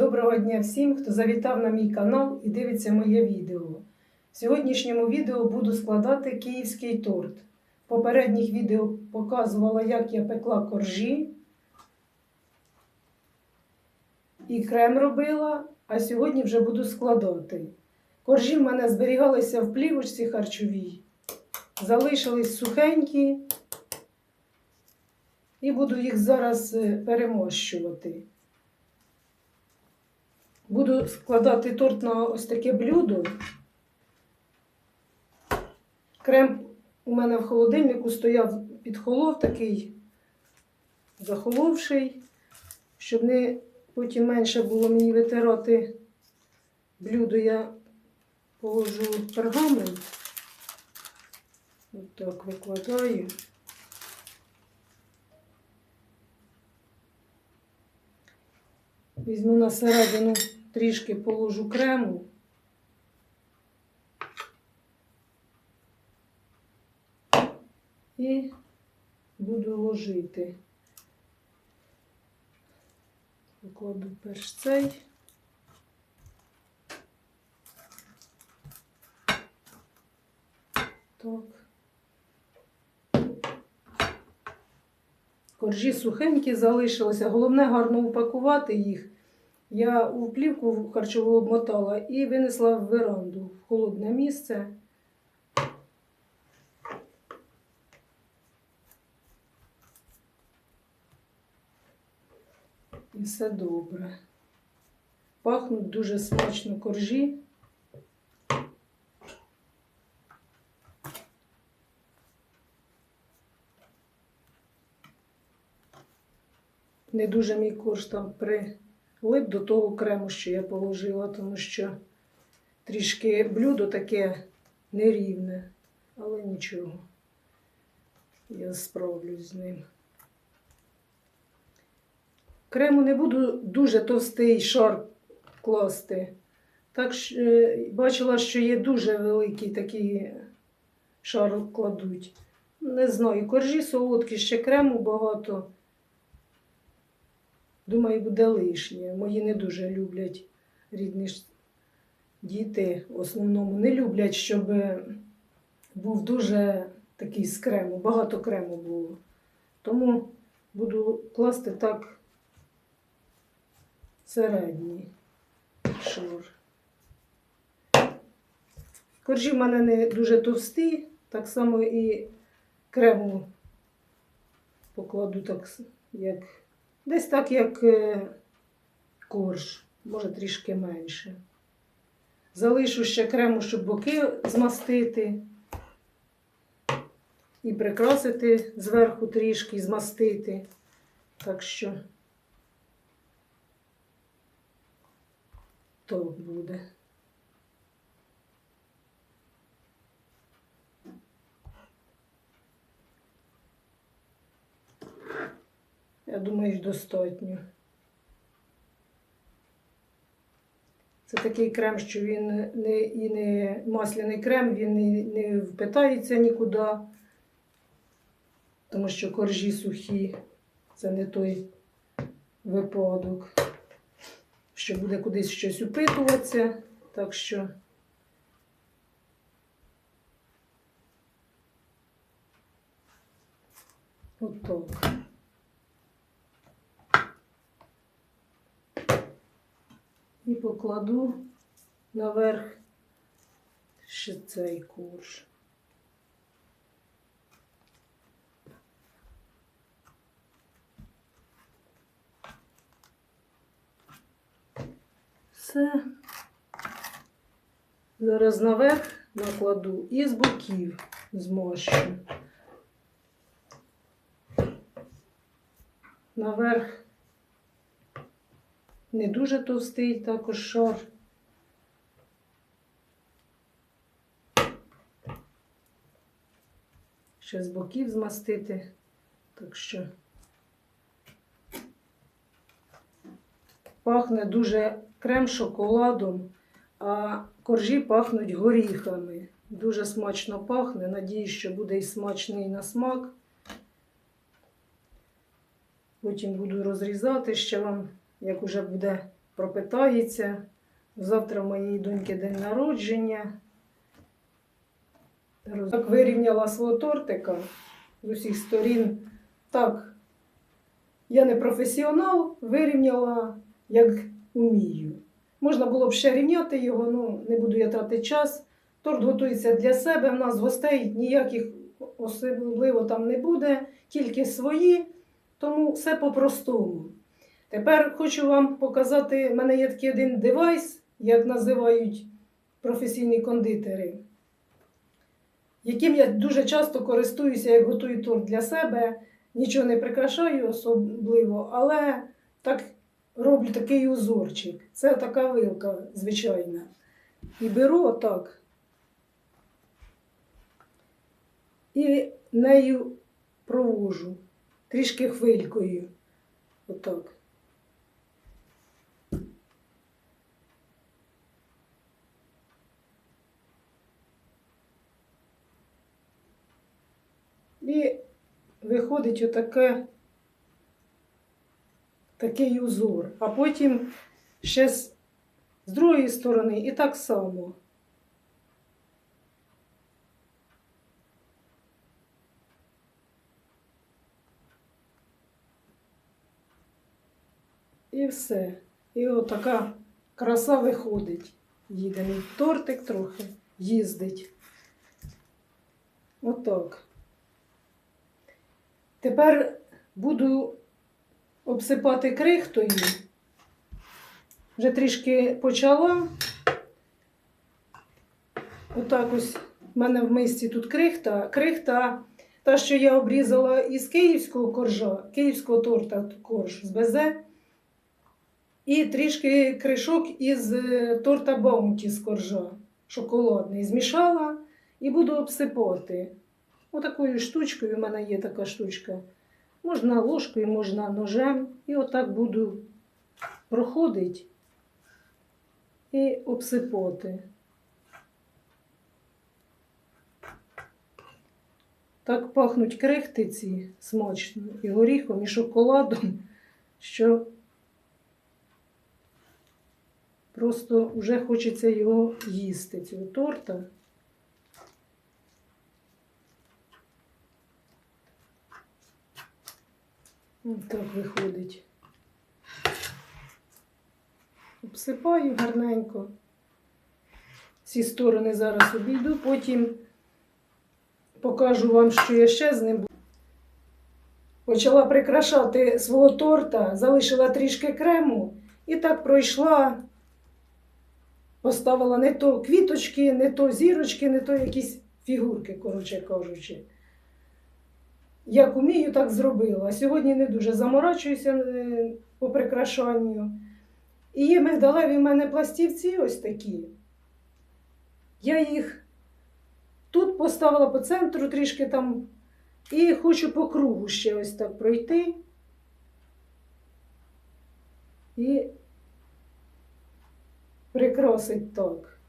Доброго дня всім, хто завітав на мій канал і дивиться моє відео. В сьогоднішньому відео буду складати київський торт. В попередніх відео показувала, як я пекла коржі і крем робила, а сьогодні вже буду складати. Коржі в мене зберігалися в плівочці харчовій, залишились сухенькі, і буду їх зараз е, перемощувати. Буду складати торт на ось таке блюдо. Крем у мене в холодильнику стояв підхолов такий захоловший, щоб не потім менше було мені витирати блюдо, я положу пергамент. Отак викладаю. Візьму на середину трішки положу крему. І буду ложити. Покладу перш цей. Так. Коржі сухенькі залишилися. Головне гарно упакувати їх. Я у плівку харчову обмотала і винесла в веранду в холодне місце. І все добре. Пахнуть дуже смачно коржі. Не дуже мій корж там прилип до того крему, що я положила, тому що трішки блюдо таке нерівне, але нічого. Я справлюсь з ним. Крему не буду дуже товстий шар класти. Так що, е, бачила, що є дуже великий такий шар кладуть. Не знаю, коржі солодкі, ще крему багато. Думаю, буде лишнє. Мої не дуже люблять рідні діти в основному не люблять, щоб був дуже такий з крему, багато крему було. Тому буду класти так середній шар. Коржі в мене не дуже товсті, так само і крему покладу так, як Десь так, як е, корж, може трішки менше. Залишу ще крему, щоб боки змастити і прикрасити зверху трішки, змастити. Так що то буде. Я думаю, що достатньо. Це такий крем, що він не, і не масляний крем, він не, не впитається нікуди, тому що коржі сухі. Це не той випадок, що буде кудись щось упитуватися. Так що отак. І покладу наверх ще цей корж. Все. Зараз наверх накладу і з боків змощу. Наверх не дуже товстий також шар. Ще з боків змастити, так що пахне дуже крем шоколадом, а коржі пахнуть горіхами. Дуже смачно пахне. Надіюсь, що буде і смачний на смак. Потім буду розрізати ще вам, як уже буде пропитається. Завтра моєї доньки день народження. Так вирівняла свого тортика з усіх сторін. Так, я не професіонал, вирівняла як умію. Можна було б ще рівняти його, ну не буду я тратити час. Торт готується для себе. В нас гостей ніяких особливо там не буде, тільки свої, тому все по-простому. Тепер хочу вам показати, в мене є такий один девайс, як називають професійні кондитери, яким я дуже часто користуюся, як готую торт для себе. Нічого не прикрашаю особливо, але так роблю такий узорчик. Це така вилка звичайна. І беру отак. І нею провожу трішки хвилькою. Отак. І виходить отаке, такий узор. А потім ще з, з другої сторони і так само. І все. І отака краса виходить. Їде тортик трохи, їздить. Отак. Тепер буду обсипати крихтою. Вже трішки почала. Отак ось в мене в мисці тут крихта. Крихта, та, що я обрізала із київського коржа, київського торта корж з безе. І трішки кришок із е, торта Баунті з коржа шоколадний. Змішала і буду обсипати. Отакою штучкою, в мене є така штучка. Можна ложкою, можна ножем. І отак буду проходити і обсипати. Так пахнуть крихти ці смачно і горіхом, і шоколадом, що просто вже хочеться його їсти, цього торта. Ось так виходить. Обсипаю гарненько. Ці сторони зараз обійду, потім покажу вам, що я ще з ним буду. Почала прикрашати свого торта, залишила трішки крему і так пройшла, поставила не то квіточки, не то зірочки, не то якісь фігурки, коротше кажучи. Як умію, так зробила. Сьогодні не дуже заморачуюся е, по прикрашанню. І є мигдалеві в мене пластівці ось такі. Я їх тут поставила по центру трішки там і хочу по кругу ще ось так пройти. І прикрасить так.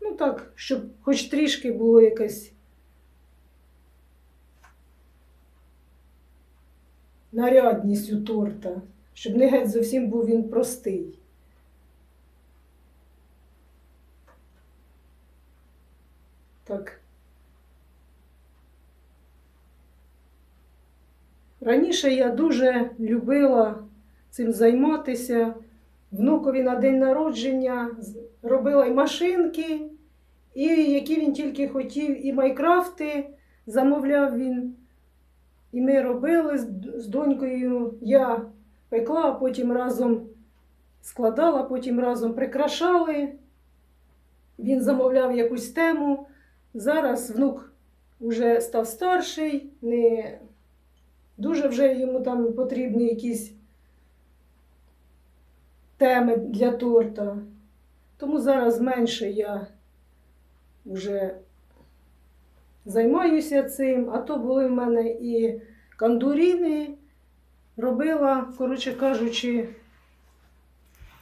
Ну так, щоб хоч трішки було якась нарядність у торта, щоб не геть зовсім був він простий. Так. Раніше я дуже любила цим займатися. Внукові на день народження робила і машинки, і які він тільки хотів, і майкрафти замовляв він. І ми робили з, донькою. Я пекла, а потім разом складала, потім разом прикрашали. Він замовляв якусь тему. Зараз внук вже став старший, не дуже вже йому там потрібні якісь теми для торта. Тому зараз менше я вже займаюся цим, а то були в мене і кандуріни, робила, коротше кажучи,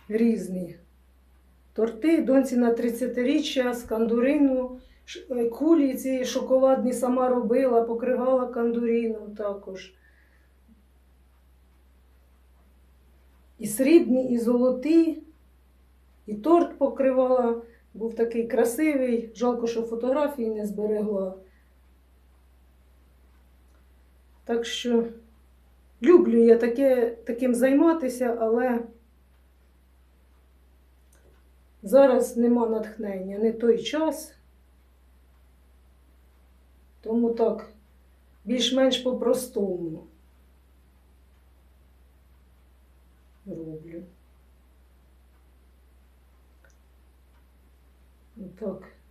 різні торти. Доньці на 30-річчя з кандурину, е, кулі ці шоколадні сама робила, покривала кандуріном також. і срібні, і золоті, і торт покривала. Був такий красивий. Жалко, що фотографії не зберегла. Так що люблю я таке, таким займатися, але зараз нема натхнення, не той час. Тому так, більш-менш по-простому роблю. Так.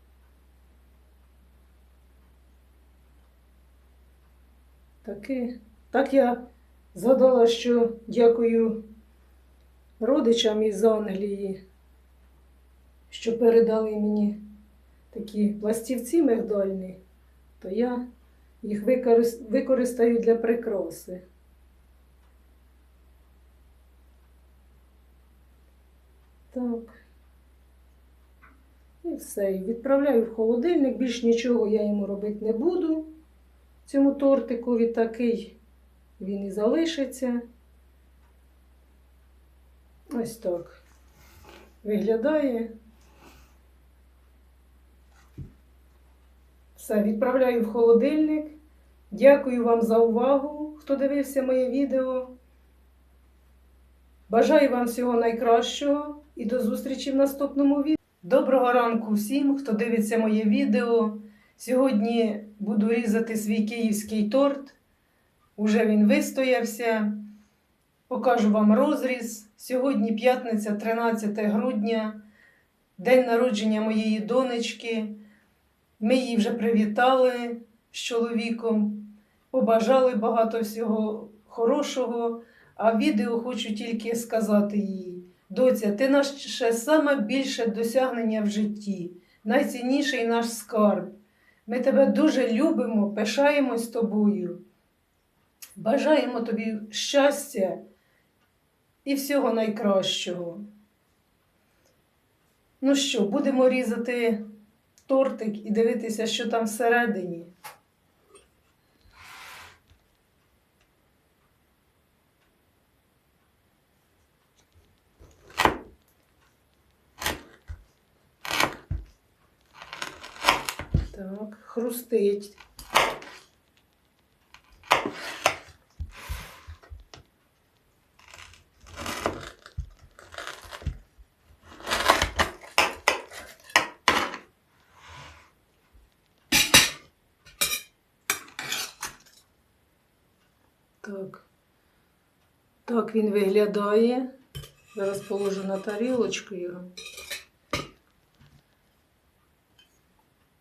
Таки. Так я згадала, що дякую родичам із Англії, що передали мені такі пластівці мигдальні, то я їх використаю для прикраси. Так. І все. Відправляю в холодильник. Більш нічого я йому робити не буду. Цьому тортикові такий він і залишиться. Ось так. Виглядає. Все, відправляю в холодильник. Дякую вам за увагу, хто дивився моє відео. Бажаю вам всього найкращого і до зустрічі в наступному відео. Доброго ранку всім, хто дивиться моє відео. Сьогодні буду різати свій київський торт. Уже він вистоявся. Покажу вам розріз. Сьогодні п'ятниця, 13 грудня, день народження моєї донечки. Ми її вже привітали з чоловіком, побажали багато всього хорошого. А відео хочу тільки сказати їй: доця, ти наше саме більше досягнення в житті, найцінніший наш скарб. Ми тебе дуже любимо, пишаємось тобою. Бажаємо тобі щастя і всього найкращого. Ну що, будемо різати тортик і дивитися, що там всередині. хрустить. Так. Так він виглядає. Зараз положу на тарілочку його.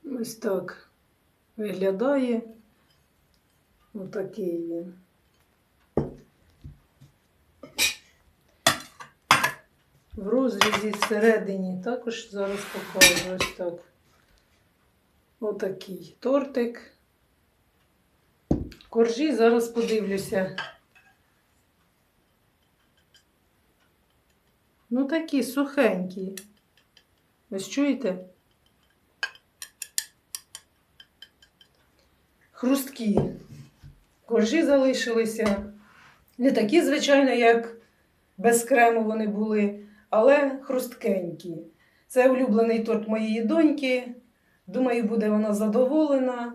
Ось так Виглядає. Отакий він. В розрізі всередині також зараз покажу ось так. Отакий тортик. Коржі зараз подивлюся. Ну такі сухенькі. Ось чуєте? Хрусткі. Коржі залишилися. Не такі, звичайно, як без крему вони були, але хрусткенькі. Це улюблений торт моєї доньки. Думаю, буде вона задоволена.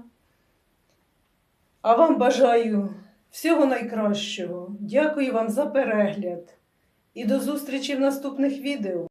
А вам бажаю всього найкращого. Дякую вам за перегляд і до зустрічі в наступних відео.